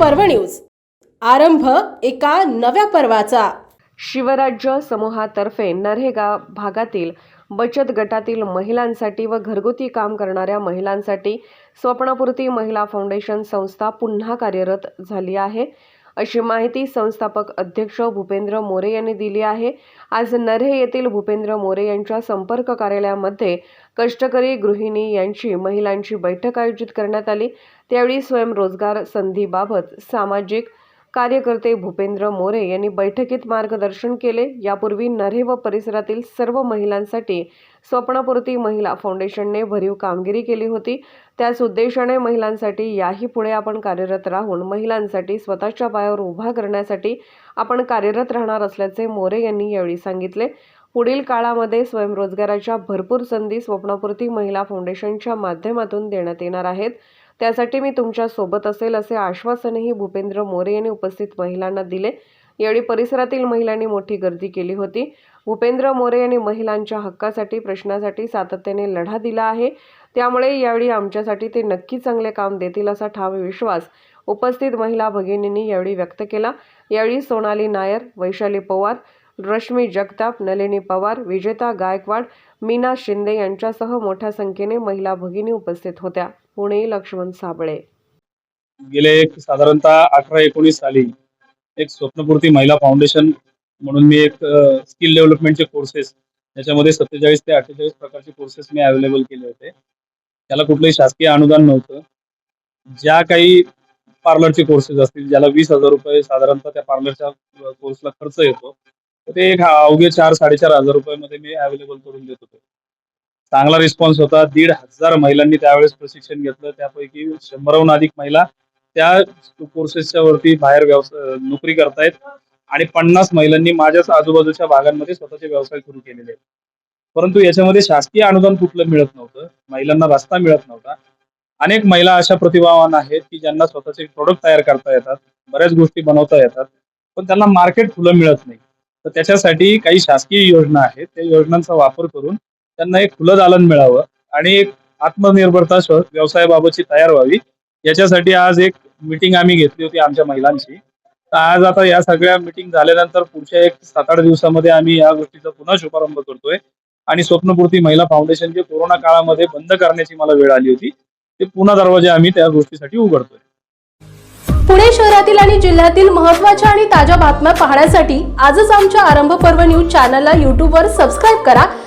पर्व न्यूज. आरंभ एका नव्या पर्वाचा. शिवराज्य समूहातर्फे नरेगा भागातील बचत गटातील महिलांसाठी व घरगुती काम करणाऱ्या महिलांसाठी स्वप्नपूर्ती महिला फाउंडेशन संस्था पुन्हा कार्यरत झाली आहे. अशी माहिती संस्थापक अध्यक्ष भूपेंद्र मोरे यांनी दिली आहे. आज नरे येथील भूपेंद्र मोरे यांच्या संपर्क कार्यालयामध्ये कष्टकरी गृहिणी यांची महिलांची बैठक आयोजित करण्यात आली. त्यावेळी स्वयंरोजगार संधीबाबत सामाजिक कार्यकर्ते भूपेंद्र मोरे यांनी बैठकीत मार्गदर्शन केले. यापूर्वी नरे व परिसरातील सर्व महिलांसाठी स्वप्नपूर्ती महिला फाउंडेशनने भरीव कामगिरी केली होती. त्याच उद्देशाने महिलांसाठी याही पुढे आपण कार्यरत राहून महिलांसाठी स्वतःच्या पायावर उभा करण्यासाठी आपण कार्यरत राहणार असल्याचे मोरे यांनी यावेळी सांगितले. पुढील काळामध्ये स्वयंरोजगाराच्या भरपूर संधी स्वप्नपूर्ती महिला फाउंडेशनच्या माध्यमातून देण्यात येणार आहेत. त्यासाठी मी तुमच्यासोबत असेल असे आश्वासनही भूपेंद्र मोरे यांनी उपस्थित महिलांना दिले. यावेळी परिसरातील महिलांनी मोठी गर्दी केली होती. भूपेंद्र मोरे यांनी महिलांच्या हक्कासाठी प्रश्नासाठी सातत्याने लढा दिला आहे. त्यामुळे यावेळी आमच्यासाठी ते नक्की चांगले काम देतील असा ठाम विश्वास उपस्थित महिला भगिनींनी यावेळी व्यक्त केला. यावेळी सोनाली नायर वैशाली पवार रश्मी जगताप नलिनी पवार विजेता गायकवाड मीना शिंदे यांच्यासह मोठ्या संख्येने महिला भगिनी उपस्थित होत्या. पुणे लक्ष्मण साबळे. गेले एक साधारणतः अठरा एकोणीस साली एक स्वप्नपूर्ती महिला फाउंडेशन म्हणून मी एक स्किल डेव्हलपमेंटचे कोर्सेस त्याच्यामध्ये सत्तेचाळीस ते अठ्ठेचाळीस प्रकारचे कोर्सेस मी अवेलेबल केले होते. त्याला कुठलंही शासकीय अनुदान नव्हतं. ज्या काही पार्लरचे कोर्सेस असतील ज्याला वीस हजार रुपये साधारणतः त्या पार्लरच्या कोर्सला खर्च येतो तर ते एक अवघे चार साडेचार हजार रुपयामध्ये मी अवेलेबल करून देत होतो. चांगला रिस्पॉन्स होता. दीड हजार महिलांनी त्यावेळेस प्रशिक्षण घेतलं. त्यापैकी शंभराहून अधिक महिला त्या कोर्सेसच्या वरती बाहेर व्यवसाय नोकरी करतायत. आणि पन्नास महिलांनी माझ्याच आजूबाजूच्या भागांमध्ये स्वतःचे व्यवसाय सुरू केलेले आहेत. परंतु याच्यामध्ये शासकीय अनुदान कुठलं मिळत नव्हतं. महिलांना रस्ता मिळत नव्हता. अनेक महिला अशा प्रतिभावान आहेत की ज्यांना स्वतःचे प्रोडक्ट तयार करता येतात. बऱ्याच गोष्टी बनवता येतात. पण त्यांना मार्केट खुलं मिळत नाही. तर त्याच्यासाठी काही शासकीय योजना आहेत. त्या योजनांचा वापर करून त्यांना एक खुलं दालन मिळावं आणि एक आत्मनिर्भरता व्यवसायाबाबतची तयार व्हावी. याच्यासाठी आज एक मिटिंग आम्ही घेतली होती आमच्या महिलांची. तर आज आता या सगळ्या मिटिंग झाल्यानंतर पुढच्या एक सात आठ दिवसामध्ये आम्ही या गोष्टीचा पुन्हा शुभारंभ करतोय. आणि स्वप्नपूर्ती महिला फाउंडेशन जे कोरोना काळामध्ये बंद करण्याची मला वेळ आली होती ते पुन्हा दरवाजे आम्ही त्या गोष्टीसाठी उघडतोय. पुणे शहरातील आणि जिल्ह्यातील महत्त्वाच्या आणि ताज्या बातम्या पाहण्यासाठी आजच आमच्या आरंभ पर्व न्यूज चॅनलला यूट्यूबवर सबस्क्राईब करा.